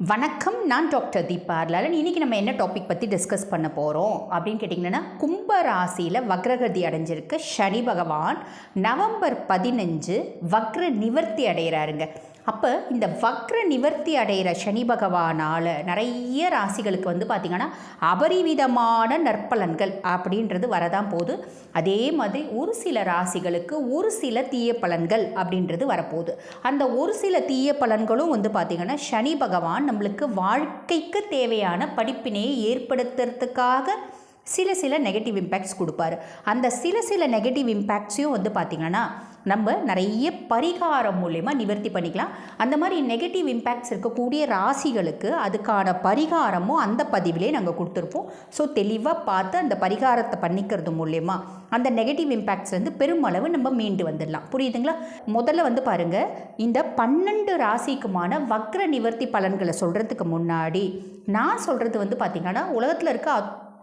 வணக்கம் நான் டாக்டர் தீபா அர்லாலன். இன்றைக்கி நம்ம என்ன டாபிக் பற்றி டிஸ்கஸ் பண்ண போகிறோம் அப்படின்னு கேட்டிங்கன்னா கும்ப ராசியில் வக்ரகதி அடைஞ்சிருக்க சனி பகவான் நவம்பர் பதினஞ்சு வக்ர நிவர்த்தி அடைகிறாருங்க அப்போ இந்த வக்ர நிவர்த்தி அடைகிற சனி பகவானால் நிறைய ராசிகளுக்கு வந்து பார்த்திங்கன்னா அபரிவிதமான நற்பலன்கள் அப்படின்றது வரதான் போகுது. அதே மாதிரி ஒரு சில ராசிகளுக்கு ஒரு சில தீய பலன்கள் அப்படின்றது வரப்போகுது. அந்த ஒரு சில தீய பலன்களும் வந்து பார்த்திங்கன்னா சனி பகவான் நம்மளுக்கு வாழ்க்கைக்கு தேவையான படிப்பினையை ஏற்படுத்துறதுக்காக சில சில நெகட்டிவ் இம்பேக்ட்ஸ் கொடுப்பாரு. அந்த சில சில நெகட்டிவ் இம்பேக்ட்ஸையும் வந்து பார்த்திங்கன்னா நம்ம நிறைய பரிகாரம் மூலயமா நிவர்த்தி பண்ணிக்கலாம். அந்த மாதிரி நெகட்டிவ் இம்பேக்ட்ஸ் இருக்கக்கூடிய ராசிகளுக்கு அதுக்கான பரிகாரமும் அந்த பதிவிலே நாங்கள் கொடுத்துருப்போம். ஸோ தெளிவாக பார்த்து அந்த பரிகாரத்தை பண்ணிக்கிறது மூலயமா அந்த நெகட்டிவ் இம்பேக்ட்ஸ் வந்து பெருமளவு நம்ம மீண்டு வந்துடலாம். புரியுதுங்களா? முதல்ல வந்து பாருங்கள் இந்த பன்னெண்டு ராசிக்குமான வக்ர நிவர்த்தி பலன்களை சொல்கிறதுக்கு முன்னாடி நான் சொல்கிறது வந்து பார்த்திங்கன்னா உலகத்தில் இருக்க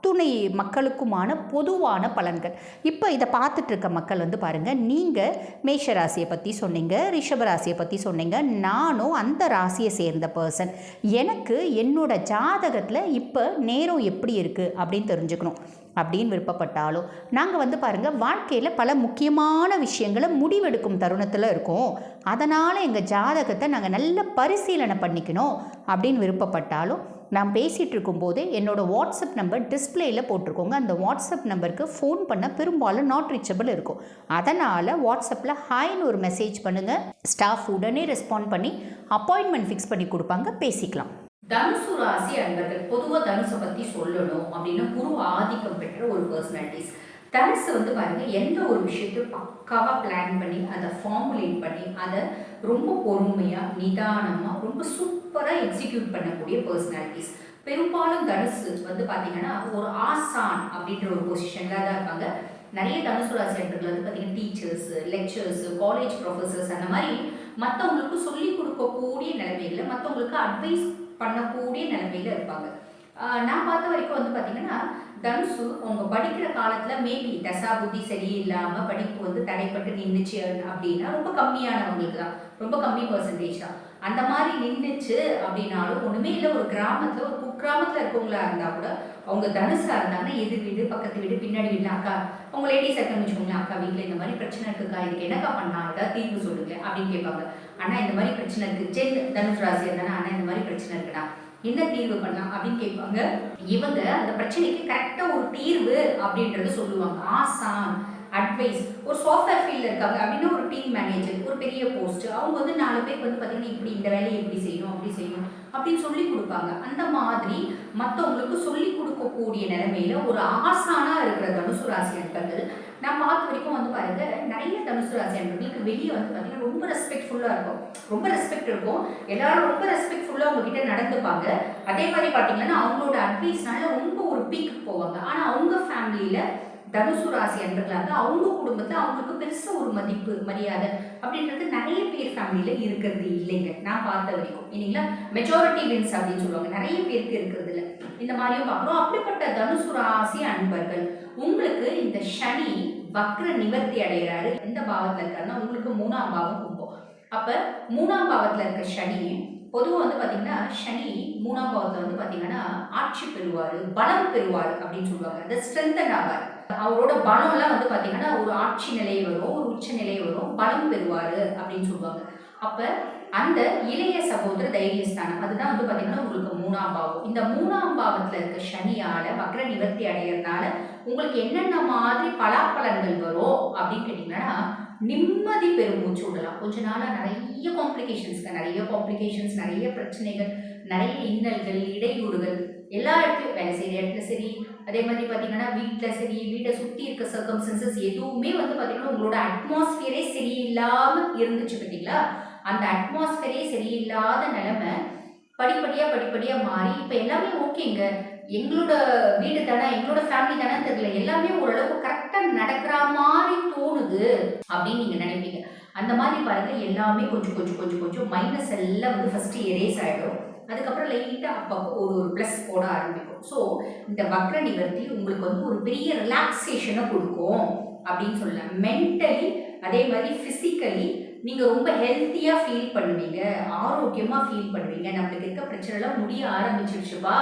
அத்துணை மக்களுக்குமான பொதுவான பலன்கள். இப்போ இதை பார்த்துட்டு இருக்க மக்கள் வந்து பாருங்கள் நீங்கள் மேஷ ராசியை பற்றி சொன்னீங்க ரிஷப ராசியை பற்றி சொன்னீங்க நானும் அந்த ராசியை சேர்ந்த பர்சன் எனக்கு என்னோட ஜாதகத்தில் இப்போ நேரம் எப்படி இருக்குது அப்படின்னு தெரிஞ்சுக்கணும். அப்படின்னு விருப்பப்பட்டாலும் நாங்கள் வந்து பாருங்கள் வாழ்க்கையில் பல முக்கியமான விஷயங்களை முடிவெடுக்கும் தருணத்தில் இருக்கோம். அதனால் எங்கள் ஜாதகத்தை நாங்கள் நல்ல பரிசீலனை பண்ணிக்கணும் அப்படின்னு விருப்பப்பட்டாலும் நான் பேசிகிட்டு இருக்கும்போது என்னோடய வாட்ஸ்அப் நம்பர் டிஸ்பிளேயில் போட்டிருக்கோங்க. அந்த வாட்ஸ்அப் நம்பருக்கு ஃபோன் பண்ண பெரும்பாலும் நாட் ரீச்சபிள் இருக்கும். அதனால் வாட்ஸ்அப்பில் ஹாய்னு ஒரு மெசேஜ் பண்ணுங்கள் ஸ்டாஃப் உடனே ரெஸ்பாண்ட் பண்ணி அப்பாயின்மெண்ட் ஃபிக்ஸ் பண்ணி கொடுப்பாங்க. பேசிக்கலாம். தனுசு ராசி அன்பர்கள் பொதுவாக தனுசை பற்றி சொல்லணும் அப்படின்னா குரு ஆதிக்கம் பெற்ற ஒரு பர்சனாலிட்டிஸ் தனுசு வந்து பாருங்க எந்த ஒரு விஷயத்தையும் பக்காவாக பிளான் பண்ணி அதை ஃபார்முலேட் பண்ணி அதை ரொம்ப பொறுமையாக நிதானமாக ரொம்ப சூப்பராக எக்ஸிக்யூட் பண்ணக்கூடிய பர்சனாலிட்டிஸ் பெரும்பாலும் தனுசு வந்து பார்த்தீங்கன்னா ஒரு ஆசான் அப்படின்ற ஒரு பொசிஷனில் தான் இருப்பாங்க. நிறைய தனுசு ராசி அன்பர்கள் வந்து பார்த்தீங்கன்னா டீச்சர்ஸ் லெக்சர்ஸ் காலேஜ் ப்ரொஃபஸர்ஸ் அந்த மாதிரி மற்றவங்களுக்கு சொல்லிக் கொடுக்கக்கூடிய நிலைமையில மற்றவங்களுக்கு அட்வைஸ் பண்ணக்கூடிய நிலைமையில இருப்பாங்க. நான் பார்த்த வரைக்கும் வந்து பார்த்தீங்கன்னா தனுசு அவங்க படிக்கிற காலத்தில் மேபி தசா புத்தி சரியில்லாமல் படிப்பு வந்து தடைப்பட்டு நின்றுச்சு அப்படின்னா ரொம்ப கம்மியானவங்களுக்கு தான். ரொம்ப கம்மி பர்சன்டேஜ் தான். அந்த மாதிரி நின்றுச்சு அப்படின்னாலும் ஒன்றுமே இல்லை. ஒரு கிராமத்தில் ஒரு குக்கிராமத்தில் இருக்கவங்களா இருந்தால் கூட அவங்க தனுசா இருந்தாங்கன்னா எதிர் வீடு பக்கத்து வீடு பின்னாடி வீடு அக்கா அவங்க லேடிஸ் இருக்கன்னு வச்சுக்கோங்களேன் அக்கா வீட்டில் இந்த மாதிரி பிரச்சனை இருக்குக்கா இதுக்கு என்னக்கா பண்ணா ஏதாவது தீர்வு சொல்லுங்க அப்படின்னு கேட்பாங்க. அண்ணா இந்த மாதிரி பிரச்சனை இருக்கு. ஜென் தனுஷ் ராசி இருந்தானா அண்ணா இந்த மாதிரி பிரச்சனை இருக்குடா. என்ன தீர்வு பண்ணலாம் அப்படின்னு கேட்பாங்க. இவங்க அந்த பிரச்சனைக்கு கரெக்டாக ஒரு தீர்வு அப்படின்றத சொல்லுவாங்க. ஆசான் அட்வைஸ் ஒரு சாஃப்ட்வேர் ஃபீல்டில் இருக்காங்க. அப்படின்னா ஒரு டீம் மேனேஜர் ஒரு பெரிய போஸ்ட் அவங்க வந்து நாலு பேருக்கு வந்து பார்த்தீங்கன்னா இப்படி இந்த வேலையை எப்படி செய்யணும் அப்படி செய்யணும் அப்படின்னு சொல்லி கொடுப்பாங்க. அந்த மாதிரி மற்றவங்களுக்கு சொல்லி கொடுக்கக்கூடிய நிலைமையில ஒரு ஆசானா இருக்கிற தனுசு ராசி அன்பர்கள் நான் பார்த்த வரைக்கும் வந்து பாருங்க நிறைய தனுசு ராசி அன்பர்களுக்கு வெளியே வந்து பார்த்தீங்கன்னா ரொம்ப ரெஸ்பெக்ட்ஃபுல்லாக இருக்கும். ரொம்ப ரெஸ்பெக்ட் இருக்கும். எல்லாரும் ரொம்ப ரெஸ்பெக்ட்ஃபுல்லாக உங்ககிட்ட நடந்துப்பாங்க. அதே மாதிரி பார்த்தீங்கன்னா அவங்களோட அட்வைஸ்னால ரொம்ப ஒரு பீக் போவாங்க. ஆனால் அவங்க ஃபேமிலியில் தனுசு ராசி அன்பர்களாக அவங்க குடும்பத்தில் அவங்களுக்கு பெருசாக ஒரு மதிப்பு மரியாதை அப்படின்றது நிறைய பேர் ஃபேமிலியில் இருக்கிறது இல்லைங்க. நான் பார்த்த வரைக்கும். இல்லைங்களா? மெஜாரிட்டி வின்ஸ் அப்படின்னு சொல்லுவாங்க. நிறைய பேருக்கு இருக்கிறது இல்லை. இந்த மாதிரியும் பார்க்குறோம். அப்படிப்பட்ட தனுசு ராசி அன்பர்கள் உங்களுக்கு இந்த சனி வக்ர நிவர்த்தி அடைகிறாரு எந்த பாவத்தில் இருக்காருன்னா உங்களுக்கு மூணாம் பாவம் கும்பம். அப்போ மூணாம் பாவத்தில் இருக்க சனி பொதுவாக வந்து பார்த்தீங்கன்னா சனி மூணாம் பாவத்தில் வந்து பார்த்தீங்கன்னா ஆட்சி பெறுவார் பலம் பெறுவார் அப்படின்னு சொல்லுவாங்க. அந்த ஸ்ட்ரென்தன் ஆவார் அவரோட பலம்லாம் வந்து பார்த்தீங்கன்னா ஒரு ஆட்சி நிலை வரும் ஒரு உச்ச நிலை வரும் பலம் பெறுவார் அப்படின்னு சொல்லுவாங்க. அப்போ அந்த இளைய சகோதர தைரியஸ்தானம் அதுதான் வந்து பாத்தீங்கன்னா உங்களுக்கு மூணாம் பாவம். இந்த மூணாம் பாவத்துல இருக்க சனியால வக்ர நிவர்த்தி அடையிறதுனால உங்களுக்கு என்னென்ன மாதிரி பலாப்பலன்கள் வரும் அப்படின்னு கேட்டிங்கன்னா நிம்மதி பெருமூச்சு விடலாம். கொஞ்ச நாளாக நிறைய காம்ப்ளிகேஷன்ஸ்க்கு நிறைய காம்ப்ளிகேஷன்ஸ் நிறைய பிரச்சனைகள் நிறைய இன்னல்கள் இடையூறுகள் எல்லா இடத்துலையும் வேலை செய்கிற இடத்துல சரி அதே மாதிரி பார்த்தீங்கன்னா வீட்டில் சரி வீட்டை சுற்றி இருக்க சர்க்கம்சன்சஸ் எதுவுமே வந்து பார்த்தீங்கன்னா உங்களோட அட்மாஸ்பியரே சரியில்லாமல் இருந்துச்சு பார்த்தீங்களா அந்த அட்மாஸ்பியரே சரியில்லாத நிலைமை படிப்படியாக படிப்படியாக மாறி இப்போ எல்லாமே ஓகேங்க எங்களோட வீடு தானே எங்களோட ஃபேமிலி தானே தெரியல. எல்லாமே ஓரளவுக்கு கரெக்டாக நடக்கிற மாதிரி தோணுது அப்படின்னு நீங்கள் நினைப்பீங்க. அந்த மாதிரி பாருங்க எல்லாமே கொஞ்சம் கொஞ்சம் கொஞ்சம் கொஞ்சம் மைனஸ் எல்லாம் வந்து ஃபஸ்ட்டு எரேஸ் ஆகிடும் அதுக்கப்புறம் லைட்டாக அப்பப்போ ஒரு ஒரு ப்ளஸ் போட ஆரம்பிக்கும். ஸோ இந்த வக்ர நிவர்த்தி உங்களுக்கு வந்து ஒரு பெரிய ரிலாக்ஸேஷனை கொடுக்கும் அப்படின்னு சொல்லலாம். மென்டலி அதே மாதிரி ஃபிசிக்கலி நீங்கள் ரொம்ப ஹெல்த்தியாக ஃபீல் பண்ணுவீங்க ஆரோக்கியமாக ஃபீல் பண்ணுவீங்க. நம்மளுக்கு இருக்க பிரச்சனைலாம் முடிய ஆரம்பிச்சிருச்சுப்பா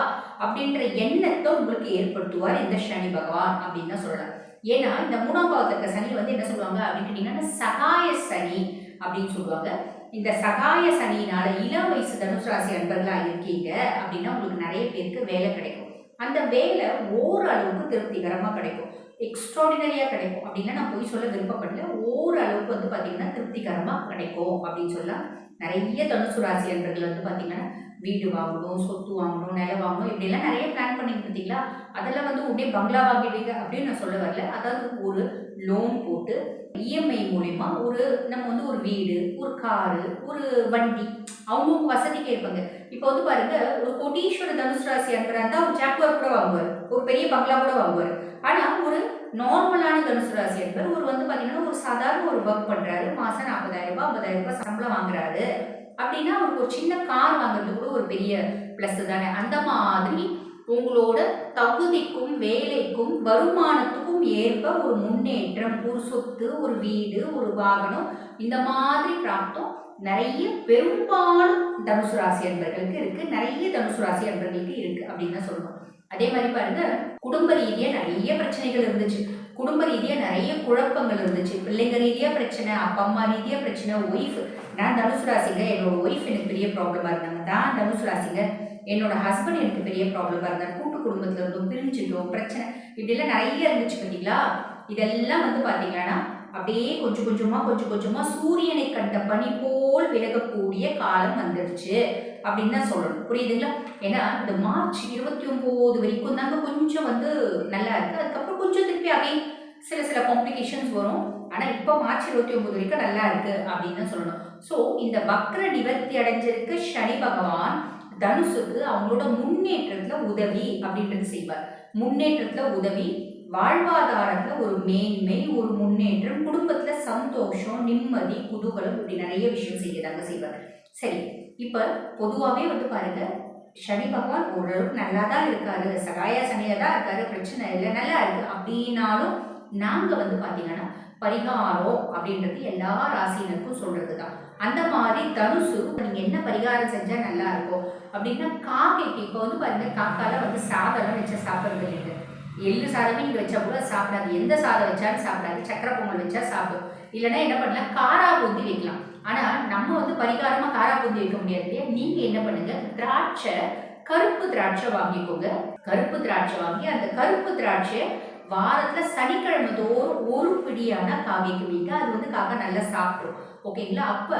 அப்படின்ற எண்ணத்தை உங்களுக்கு ஏற்படுத்துவார் இந்த சனி பகவான் அப்படின்னு தான் சொல்லலாம். ஏன்னா இந்த மூணாம் பாவத்துல இருக்க சனி வந்து என்ன சொல்லுவாங்க? அப்படின்னு கேட்டிங்கன்னா சகாய சனி அப்படின்னு சொல்லுவாங்க. இந்த சகாய சனியினால இளம் வயசு தனுசு ராசி அன்பர்களாக இருக்கீங்க அப்படின்னா உங்களுக்கு நிறைய பேருக்கு வேலை கிடைக்கும். அந்த வேலை ஓரளவுக்கு திருப்திகரமாக கிடைக்கும். எக்ஸ்ட்ராடினரியாக கிடைக்கும். அப்படின்னா நான் போய் சொல்ல விருப்பப்படல. ஓரளவுக்கு வந்து பார்த்தீங்கன்னா திருப்திகரமாக கிடைக்கும் அப்படின்னு சொல்லலாம் நிறைய தனுசு ராசி அன்பர்கள் வந்து பார்த்திங்கன்னா வீடு வாங்கணும் சொத்து வாங்கணும் நிலம் வாங்கணும் இப்படிலாம் நிறைய பிளான் பண்ணிட்டு இருந்தீங்களா? அதெல்லாம் வந்து உடனே பங்களா வாங்கிடுவீங்க அப்படின்னு நான் சொல்ல வரல. அதாவது ஒரு லோன் போட்டு இஎம்ஐ மூலிமா ஒரு நம்ம வந்து ஒரு வீடு ஒரு காரு ஒரு வண்டி அவங்கவுங்க வசதிக்கு இருப்பாங்க இப்போ வந்து பாருங்க ஒரு கோட்டீஸ்வர தனுசு ராசி அன்பரா இருந்தால் ஒரு ஜாக்குவார் கூட வாங்குவார். ஒரு பெரிய பங்களா கூட வாங்குவார். ஆனால் ஒரு நார்மலான தனுசு ராசி என்பவர் ஒரு வந்து பார்த்தீங்கன்னா ஒரு சாதாரண ஒரு ஒர்க் பண்ணுறாரு மாதம் நாற்பதாயிரம் ரூபாய் ஐம்பதாயிரம் ரூபாய் சம்பளம் வாங்குறாரு. அப்படின்னா அவருக்கு ஒரு சின்ன கார் வாங்குறது கூட ஒரு பெரிய ப்ளஸ் தானே. அந்த மாதிரி உங்களோட தகுதிக்கும் வேலைக்கும் வருமானத்துக்கும் ஏற்ப ஒரு முன்னேற்றம் ஒரு சொத்து ஒரு வீடு ஒரு வாகனம் இந்த மாதிரி பிராப்தம் நிறைய பெரும்பாலும் தனுசு ராசி அன்பர்களுக்கு இருக்கு. நிறைய தனுசு ராசி அன்பர்களுக்கு இருக்கு அப்படின்னு தான் சொல்லணும். அதே மாதிரி பாருங்க குடும்ப ரீதியா நிறைய பிரச்சனைகள் இருந்துச்சு. குடும்ப ரீதியா நிறைய குழப்பங்கள் இருந்துச்சு. பிள்ளைங்க ரீதியா பிரச்சனை அப்பா அம்மா ரீதியா பிரச்சனை ஒய்ஃப் நான் தனுசு ராசிங்க என்னோட ஒய்ஃப் எனக்கு பெரிய ப்ராப்ளமா இருந்தாங்க. நான் தனுசு ராசிங்க என்னோட ஹஸ்பண்ட் எனக்கு பெரிய ப்ராப்ளமா இருந்தாங்க கூட்டு குடும்பத்துல இருந்தும் பிரிஞ்சுட்டோம் பிரச்சனை. இப்படிலாம் நிறைய இருந்துச்சு பார்த்தீங்களா இதெல்லாம் வந்து பாத்தீங்கன்னா அப்படியே கொஞ்சம் கொஞ்சமா கொஞ்சம் கொஞ்சமா சூரியனை கண்ட பனி போல் விலகக்கூடிய காலம் வந்துடுச்சு அப்படின்னு தான் சொல்லணும். புரியுதுங்களா? ஏன்னா இந்த மார்ச் இருபத்தி ஒன்பது வரைக்கும் தாங்க கொஞ்சம் வந்து நல்லா இருக்கு. அதுக்கப்புறம் கொஞ்சம் திருப்பி அகைன் சில சில காம்ப்ளிகேஷன்ஸ் வரும். ஆனால் இப்போ மார்ச் இருபத்தி ஒன்பது வரைக்கும் நல்லா இருக்கு அப்படின்னு தான் சொல்லணும். ஸோ இந்த வக்ர நிவர்த்தி அடைஞ்சிருக்கு சனி பகவான். தனுசுக்கு அவங்களோட முன்னேற்றத்தில் உதவி அப்படின்றது செய்வார். முன்னேற்றத்தில் உதவி வாழ்வாதாரத்தில் ஒரு மேன்மை ஒரு முன்னேற்றம் குடும்பத்தில் சந்தோஷம் நிம்மதி குதூகலம் இப்படி நிறைய விஷயம் செய்யதாங்க செய்வார் சரி இப்போ பொதுவாகவே வந்து பாருங்க சனி பகவான் ஓரளவுக்கு நல்லா தான் இருக்காரு சகாய சனியாக தான் இருக்காரு பிரச்சனை இல்லை நல்லா இருக்கு. அப்படின்னாலும் நாங்கள் வந்து பார்த்தீங்கன்னா பரிகாரம் அப்படின்றது எல்லா ராசினருக்கும் சொல்றது தான் அந்த மாதிரி தனுசு நீங்கள் என்ன பரிகாரம் செஞ்சால் நல்லா இருக்கும் அப்படின்னா காக்கைக்கு இப்போ வந்து பாருங்க காக்கால வந்து சாதம் வச்சு சாப்பிட்றது இல்லை எள்ளு சாதமே நீங்கள் வச்சா கூட சாப்பிடாது. எந்த சாதம் வச்சாலும் சாப்பிடாது. சக்கரை பொங்கல் வச்சா சாப்பிடும். இல்லைன்னா என்ன பண்ணலாம்? காரா பூந்தி வைக்கலாம். ஆனால் நம்ம வந்து பரிகாரமாக காரா பூந்தி வைக்க முடியாது இல்லையா? நீங்கள் என்ன பண்ணுங்க? திராட்சை கருப்பு திராட்சை வாங்கிக்கோங்க. கருப்பு திராட்சை வாங்கி அந்த கருப்பு திராட்சை வாரத்தில் சனிக்கிழமை தோறும் ஒரு பிடியான காகைக்கு வைங்க அது வந்து காக்கா நல்லா சாப்பிடும். ஓகேங்களா? அப்போ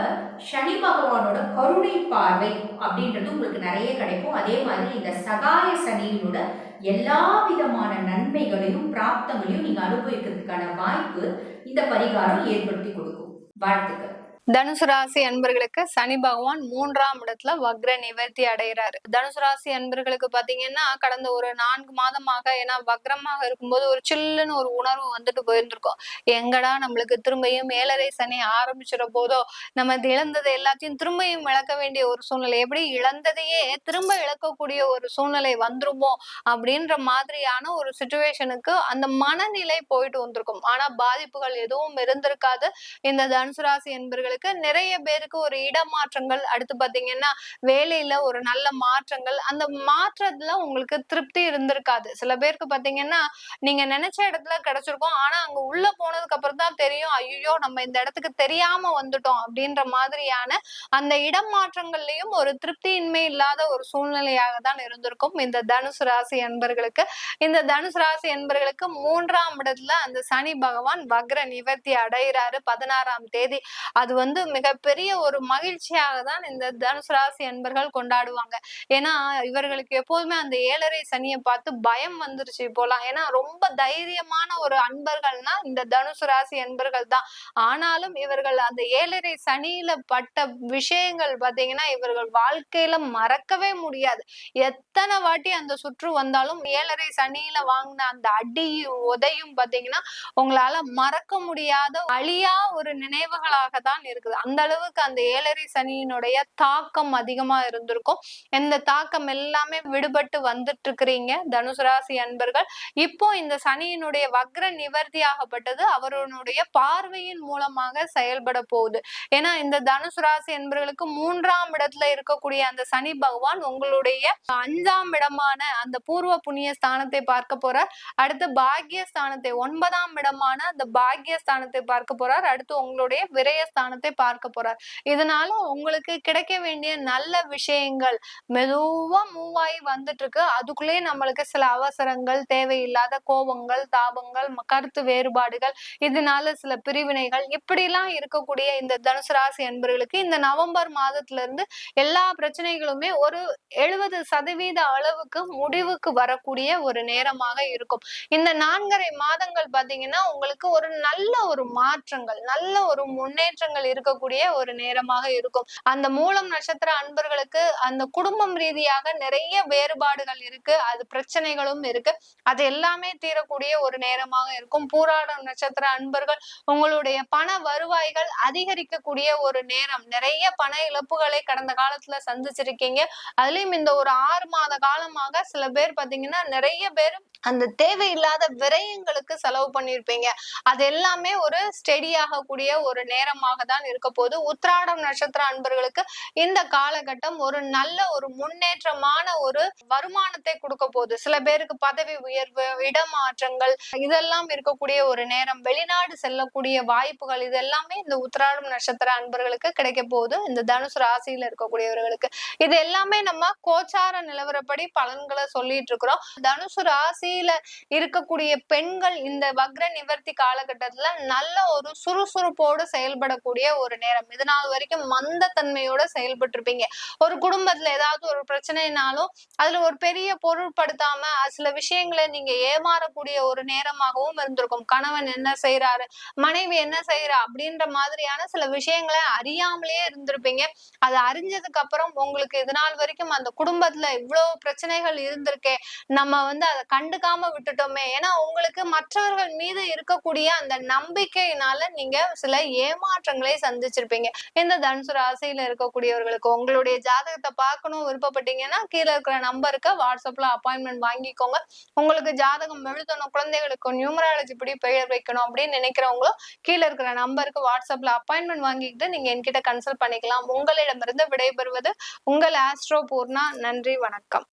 சனி பகவானோட கருணை பார்வை அப்படின்றது உங்களுக்கு நிறைய கிடைக்கும். அதே மாதிரி இந்த சகாய சனியினோட எல்லா விதமான நன்மைகளையும் பிராப்தங்களையும் நீங்க அனுபவிக்கிறதுக்கான வாய்ப்பு இந்த பரிகாரம் ஏற்படுத்தி கொடுக்கும். வாழ்த்துக்கள். தனுசு ராசி அன்பர்களுக்கு சனி பகவான் மூன்றாம் இடத்துல வக்ர நிவர்த்தி அடைகிறாரு. தனுசு ராசி அன்பர்களுக்கு பாத்தீங்கன்னா கடந்த ஒரு நான்கு மாதமாக ஏன்னா வக்ரமாக இருக்கும்போது ஒரு சில்லுன்னு ஒரு உணர்வு வந்துட்டு போயிருந்திருக்கும். எங்கடா நம்மளுக்கு திரும்பியும் மேலரை சனி ஆரம்பிச்சிட போதோ நம்ம இழந்தது எல்லாத்தையும் திரும்பியும் இழக்க வேண்டிய ஒரு சூழ்நிலை எப்படி இழந்ததையே திரும்ப இழக்கக்கூடிய ஒரு சூழ்நிலை வந்துருமோ அப்படின்ற மாதிரியான ஒரு சுச்சுவேஷனுக்கு அந்த மனநிலை போயிட்டு வந்திருக்கும். ஆனா பாதிப்புகள் எதுவும் இருந்திருக்காது. இந்த தனுசு ராசி என்பர்களுக்கு இருக்கு. நிறைய பேருக்கு ஒரு இடமாற்றங்கள் அடுத்து பாத்தீங்கன்னா வேலையில ஒரு நல்ல மாற்றங்கள். அந்த மாற்றத்துல உங்களுக்கு திருப்தி இருந்திருக்காது. சில பேருக்கு பாத்தீங்கன்னா நீங்க நினைச்ச இடத்துல கிடைச்சிருக்கும். ஆனா அங்க உள்ள போனதுக்கு அப்புறம் தான் தெரியும். ஐயோ நம்ம இந்த இடத்துக்கு தெரியாம வந்துட்டோம் அப்படின்ற மாதிரியான அந்த இடம் மாற்றங்கள்லயும் ஒரு திருப்தியின்மை இல்லாத ஒரு சூழ்நிலையாக தான் இருந்திருக்கும். இந்த தனுசு ராசி என்பர்களுக்கு இந்த தனுசு ராசி என்பர்களுக்கு மூன்றாம் இடத்துல அந்த சனி பகவான் வக்ர நிவர்த்தி அடைகிறாரு. பதினாறாம் தேதி. அது வந்து மிகப்பெரிய ஒரு மகிழ்ச்சியாக தான் இந்த தனுசு ராசி அன்பர்கள் கொண்டாடுவாங்க. ஏன்னா இவர்களுக்கு எப்போதுமே அந்த ஏழரை சனியை பார்த்து பயம் வந்துருச்சு போலாம் ஏன்னா ரொம்ப தைரியமான ஒரு அன்பர்கள்னா இந்த தனுசு ராசி என்பர்கள் தான். ஆனாலும் இவர்கள் அந்த ஏழரை சனியில பட்ட விஷயங்கள் பாத்தீங்கன்னா இவர்கள் வாழ்க்கையில மறக்கவே முடியாது. எத்தனை வாட்டி அந்த சுற்று வந்தாலும் ஏழரை சனியில வாங்கின அந்த அடியும் உதையும் பாத்தீங்கன்னா உங்களால மறக்க முடியாத அழியா ஒரு நினைவுகளாக தான் இருக்குது. அந்த அளவுக்கு அந்த ஏழரை சனியினுடைய தாக்கம் அதிகமா இருந்திருக்கும். இந்த தாக்கம் எல்லாமே விடுபட்டு வந்துட்டு இருக்கிறீங்க தனுசு ராசி அன்பர்கள். இப்போ இந்த சனியினுடைய வக்ர நிவர்த்தி ஆகப்பட்டது. அவருடைய பார்வையின் மூலமாக செயல்பட போகுது. ஏன்னா இந்த தனுசு ராசி என்பவர்களுக்கு மூன்றாம் இடத்துல இருக்கக்கூடிய அந்த சனி பகவான் உங்களுடைய அஞ்சாம் இடமான அந்த பூர்வ புண்ணிய ஸ்தானத்தை பார்க்க போறார். அடுத்து பாக்கிய ஸ்தானத்தை ஒன்பதாம் இடமான அந்த பாக்கிய ஸ்தானத்தை பார்க்க போறார். அடுத்து உங்களுடைய விரய ஸ்தானத்தை பார்க்க போறார். இதனால உங்களுக்கு கிடைக்க வேண்டிய நல்ல விஷயங்கள் மெதுவா மூவ் ஆகி வந்துட்டு இருக்கு அதுக்குள்ளேயே நம்மளுக்கு சில அவசரங்கள் தேவையில்லாத கோபங்கள் தாபங்கள் கருத்து வேறுபாடுகள் இதனால சில பிரிவினைகள் இப்படிலாம் இருக்கக்கூடிய இந்த தனுசு ராசி என்பர்களுக்கு இந்த நவம்பர் மாதத்துல இருந்து எல்லா பிரச்சனைகளுமே ஒரு எழுபது சதவீத அளவுக்கு முடிவுக்கு வரக்கூடிய ஒரு நேரமாக இருக்கும். இந்த நான்கரை மாதங்கள் பாத்தீங்கன்னா உங்களுக்கு ஒரு நல்ல ஒரு மாற்றங்கள் நல்ல ஒரு முன்னேற்றங்கள் இருக்கக்கூடிய ஒரு நேரமாக இருக்கும். அந்த மூலம் நட்சத்திர அன்பர்களுக்கு அந்த குடும்பம் ரீதியாக நிறைய வேறுபாடுகள் இருக்கு. அது பிரச்சனைகளும் இருக்கு. அது எல்லாமே தீரக்கூடிய ஒரு நேரமாக இருக்கும். பூராடம் நட்சத்திர அன்பர்கள் உங்களுடைய பண வருவாய்கள் அதிகரிக்கக்கூடிய ஒரு நேரம். நிறைய பண இழப்புகளை கடந்த காலத்துல சந்திச்சிருக்கீங்க. அதுலயும் இந்த ஒரு ஆறு மாத காலமாக சில பேர் பாத்தீங்கன்னா நிறைய பேர் அந்த தேவையில்லாத விரயங்களுக்கு செலவு பண்ணியிருப்பீங்க அது எல்லாமே ஒரு ஸ்டெடி ஆகக்கூடிய ஒரு நேரமாக தான் இருக்க போது உத்ராடம் நட்சத்திர அன்பர்களுக்கு இந்த காலகட்டம் ஒரு நல்ல ஒரு முன்னேற்றமான ஒரு வருமானத்தை கொடுக்க போகுது. சில பேருக்கு பதவி உயர்வு இடமாற்றங்கள் இதெல்லாம் இருக்கக்கூடிய ஒரு நேரம் வெளிநாடு செல்லக்கூடிய வாய்ப்புகள் இது எல்லாமே இந்த உத்ராடம் நட்சத்திர அன்பர்களுக்கு கிடைக்க போகுது. இந்த தனுசு ராசியில இருக்கக்கூடியவர்களுக்கு. இது எல்லாமே நம்ம கோச்சார நிலவரப்படி பலன்களை சொல்லிட்டு இருக்கிறோம். தனுசு ராசியில இருக்கக்கூடிய பெண்கள் இந்த வக்ர நிவர்த்தி காலகட்டத்துல நல்ல ஒரு சுறுசுறுப்போடு செயல்படக்கூடிய ஒரு நேரம். இது நாள் வரைக்கும் மந்தத்தன்மையோட செயல்பட்டு இருப்பீங்க ஒரு குடும்பத்துல ஏதாவது ஒரு பிரச்சனைனாலும் அதுல ஒரு பெரிய பொருட்படுத்தாம சில விஷயங்களை நீங்க ஏமாறக்கூடிய ஒரு நேரமாகவும் இருந்திருக்கும். கணவன் என்ன செய்யறாரு மனைவி என்ன செய்யறா அப்படின்ற மாதிரியான சில விஷயங்களை அறியாமலே இருந்திருப்பீங்க. அதை அறிஞ்சதுக்கு அப்புறம் உங்களுக்கு இது நாள் வரைக்கும் அந்த குடும்பத்துல இவ்வளவு பிரச்சனைகள் இருந்திருக்கே. நம்ம வந்து அதை கண்டுக்காம விட்டுட்டோமே. ஏன்னா உங்களுக்கு மற்றவர்கள் மீது இருக்கக்கூடிய அந்த நம்பிக்கையினால நீங்க சில ஏமாற்றங்களை சந்திச்சிருப்பீங்க. இந்த தனுசு ராசியில இருக்கக்கூடியவர்களுக்கு உங்களுடைய ஜாதகத்தை பார்க்கணும் விருப்பப்பட்டீங்கன்னா கீழே இருக்கிற நம்பருக்கு வாட்ஸ்அப்ல அப்பாயின்மெண்ட் வாங்கிக்கோங்க. உங்களுக்கு ஜாதகம் எழுதணும் குழந்தைகளுக்கு நியூமராலஜி இப்படி பெயர் வைக்கணும் அப்படின்னு நினைக்கிறவங்களும் கீழே இருக்கிற நம்பருக்கு வாட்ஸ்அப்ல அப்பாயின்மெண்ட் வாங்கிக்கிட்டு நீங்க என்கிட்ட கன்சல்ட் பண்ணிக்கலாம். உங்களிடமிருந்து விடைபெறுவது உங்கள் ஆஸ்ட்ரோ பூர்ணா நன்றி வணக்கம்.